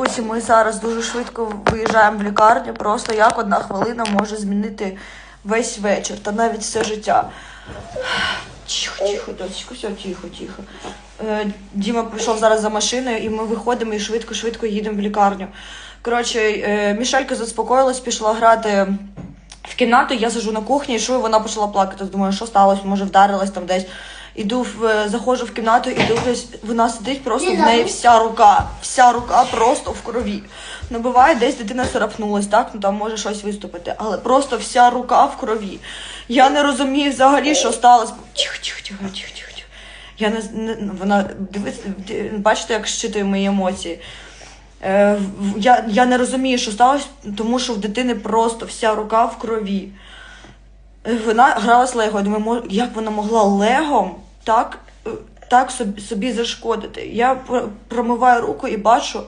Друзі, ми зараз дуже швидко виїжджаємо в лікарню. Просто як одна хвилина може змінити весь вечір та навіть все життя. Тихо, тихо, дочку, все, тихо, тихо. Е, Діма прийшов зараз за машиною, і ми виходимо і швидко-швидко їдемо в лікарню. Коротше, е, Мішелька заспокоїлась, пішла грати в кімнату, я сижу на кухні, і що вона почала плакати. Думаю, що сталося, може вдарилась там десь. Іду в е, заходжу в кімнату і дивлюсь, вона сидить просто в неї вся рука, вся рука просто в крові. Ну буває, десь дитина царапнулась, так ну там може щось виступити, але просто вся рука в крові. Я не розумію взагалі, що сталося. Тихо, тихо, тихо, тихо, тихо. Я не, не ну, вона дивиться, бачите, як щитує мої емоції. Е, я, я не розумію, що сталося, тому що в дитини просто вся рука в крові. Вона грала з Лего. Я думаю, як вона могла Легом так, так собі, собі зашкодити. Я пр- промиваю руку і бачу,